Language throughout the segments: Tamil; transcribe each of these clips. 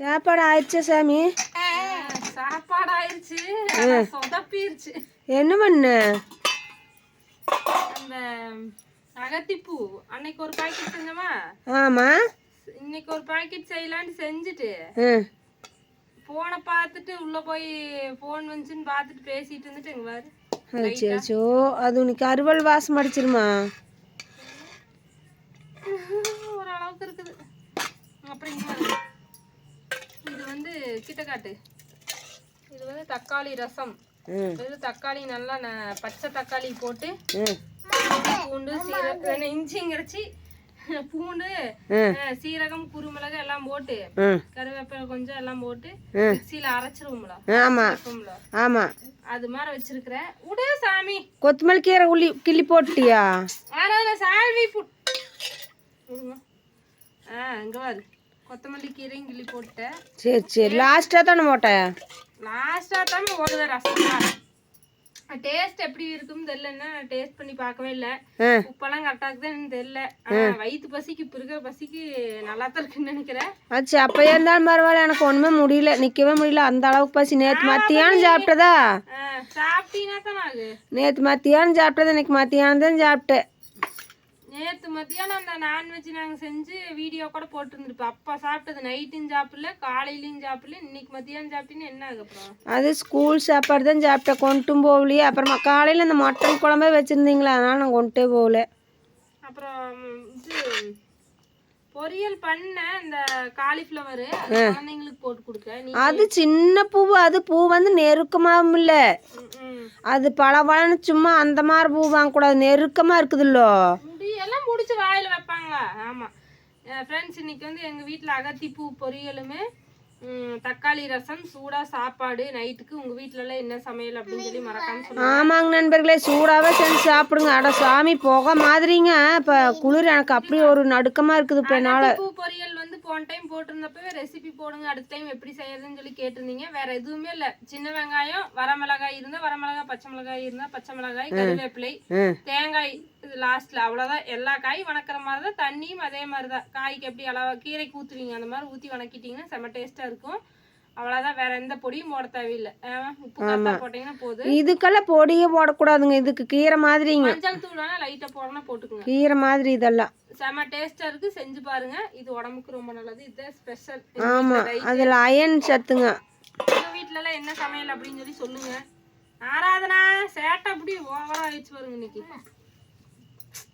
சாப்பாடு ஆயிடுச்சா சாமி சாப்பாடு ஆயிருச்சு சொதப்பிருச்சு. என்ன பண்ண? அந்த அகத்திப்பூ அன்னைக்கு ஒரு பாக்கெட் செஞ்சோமா? ஆமாம் இன்னைக்கு ஒரு பாக்கெட் செய்யலான்னு செஞ்சுட்டு போனை பார்த்துட்டு உள்ள போய் போன் வந்துச்சுன்னு பார்த்துட்டு பேசிட்டு இருந்துட்டு எங்க பாரு. அச்சோ அது உனக்கு அறுவல் வாசம் அடிச்சிருமா? ஓரளவுக்கு இருக்குது. அப்புறம் இங்க வந்து கிட்ட காட்டு இது வந்து தக்காளி ரசம். இது தக்காளி நல்லா பச்சை தக்காளி போட்டு பூண்டு சீரகம் இஞ்சிங்கிறச்சி பூண்டு சீரகம் குருமிளகு எல்லாம் போட்டு கருவேப்பிலை கொஞ்சம் எல்லாம் போட்டு. மிக்சியில அரைச்சிருவோம்ல. வைப்போம்ல. ஆமாம் அது மாதிரி வச்சிருக்கிற உடே சாமி. கொத்தமல்லி கீரை உள்ளி கிள்ளி போட்டியா ஆனா விடுங்க. ஆ இங்க பாரு. கொத்தமல்லி கீரையும் கிள்ளி போட்டேன் சரி சரி. லாஸ்ட்டாக தானே போட்டேன் லாஸ்டா தான் ஓடுத ரசம். டேஸ்ட் எப்படி இருக்கும்னு தெரியலன்னா டேஸ்ட் பண்ணி பார்க்கவே இல்லை. உப்பெல்லாம் கரெக்டாக இருக்குதுன்னு தெரியல. வயிற்று பசிக்கு இப்போ இருக்கிற பசிக்கு நல்லா தான் இருக்குன்னு நினைக்கிறேன். ஆச்சு அப்போ இருந்தாலும் பரவாயில்ல. எனக்கு ஒன்றுமே முடியல. நிற்கவே முடியல. அந்த அளவுக்கு பசி. நேற்று மத்தியானம் சாப்பிட்டதா? சாப்பிட்டீங்கன்னா தான் ஆகு. நேற்று மத்தியானம் சாப்பிட்டது இன்னைக்கு மத்தியானம் தான் சாப்பிட்டேன். நேத்து மத்தியானம் அந்த நான்வெஜ் நாங்க செஞ்சு வீடியோ கூட போட்டுருந்துருப்போம். அப்பா சாப்பிட்டது நைட்டும் சாப்பிடல காலையிலயும் சாப்பிடல இன்னைக்கு மத்தியானம் சாப்பிட்டீங்கன்னா என்ன ஆகு அப்புறம் அது ஸ்கூல் சாப்பாடு தான் சாப்பிட்டேன். கொண்டும் போகலையே. அப்புறமா காலையில் இந்த மட்டன் குழம்பே வச்சுருந்தீங்களா அதனால் நான் கொண்டே போகல. அப்புறம் இது பொரியல் பண்ண இந்த காலிஃப்ளவர் குழந்தைங்களுக்கு போட்டு கொடுக்க. அது சின்ன பூ அது பூ வந்து நெருக்கமாகவும் இல்லை. அது பளபளன்னு சும்மா அந்த மாதிரி பூ வாங்கக்கூடாது நெருக்கமாக இருக்குதுல்லோ. எல்லாம் முடிச்சு வாயில வைப்பாங்களா? ஆமா. ஃப்ரெண்ட்ஸ் இன்னைக்கு வந்து எங்க வீட்ல அகத்திப்பூ பொரியலுமே ம், தக்காளி ரசம் சூடா சாப்பாடு நைட்டுக்கு உங்க எல்லாம் என்ன சமையல் அப்படின்னு சொல்லி மறக்காம ஆமாங்க நண்பர்களே சூடாகவே செஞ்சு சாப்பிடுங்க. அட சாமி புகை மாதிரிங்க. இப்போ குளிர் எனக்கு அப்படியே ஒரு நடுக்கமாக இருக்குது இப்போ என்னால். பூ பொரியல் வந்து போன டைம் போட்டிருந்தப்பவே ரெசிபி போடுங்க அடுத்த டைம் எப்படி செய்யறதுன்னு சொல்லி கேட்டிருந்தீங்க. வேற எதுவுமே இல்ல. சின்ன வெங்காயம் வரமிளகாய் இருந்தா வரமிளகாய் பச்சை மிளகாய் இருந்தா பச்சை மிளகாய் கருவேப்பிலை தேங்காய் இது லாஸ்ட்ல அவ்வளவுதான். எல்லா காயும் வணக்கிற மாதிரி தான் தண்ணியும் அதே மாதிரி தான் காய்க்கு எப்படி அளவா கீரைக்கு ஊத்துவீங்க அந்த மாதிரி ஊத்தி வணக்கிட்டீங்கன்னா செம்ம டேஸ்டா இருக்கும். அவ்வளவுதான் வேற எந்த பொடியும் போட தேவையில்லை. ஆமா, உப்பு கத்தா போட்டீங்கன்னா போதும். இதுக்கெல்லாம் பொடியே போடக்கூடாதுங்க. இதுக்கு கீரை மாதிரிங்க. மஞ்சள் தூள் வேணா லைட்டா போடணும் போட்டுக்கோங்க. கீரை மாதிரி இதெல்லாம். செம்ம டேஸ்டா இருக்கு. செஞ்சு பாருங்க. இது உடம்புக்கு ரொம்ப நல்லது. இதுதான் ஸ்பெஷல் ஆமாம் அதில் அயன் சத்துங்க. உங்க வீட்ல எல்லாம் என்ன சமையல் அப்படின்னு சொல்லி சொல்லுங்க. ஆராதனா சேட்டை அப்படி ஓவரா ஆயிடுச்சு பாருங்க இன்னைக்கு.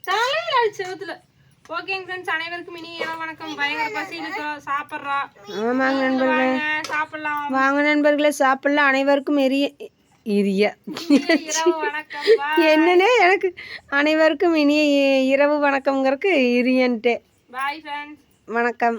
தலையில ஆயிடுச்சு செவத்துல. ஓகேங்க ஃப்ரெண்ட்ஸ் அனைவருக்கும் இனி இரவு வணக்கம். பயங்கர பசி இருக்கிறோம் சாப்பிட்றோம் ஆமாங்க நண்பர்களே. சாப்பிடலாம். வாங்க நண்பர்களே சாப்பிடலாம். அனைவருக்கும் எரிய இரிய என்னன்னே எனக்கு? அனைவருக்கும் இனிய இ- இரவு வணக்கம்ங்கிறதுக்கு இரியன்ட்டே பாய் ஃப்ரெண்ட்ஸ் வணக்கம்.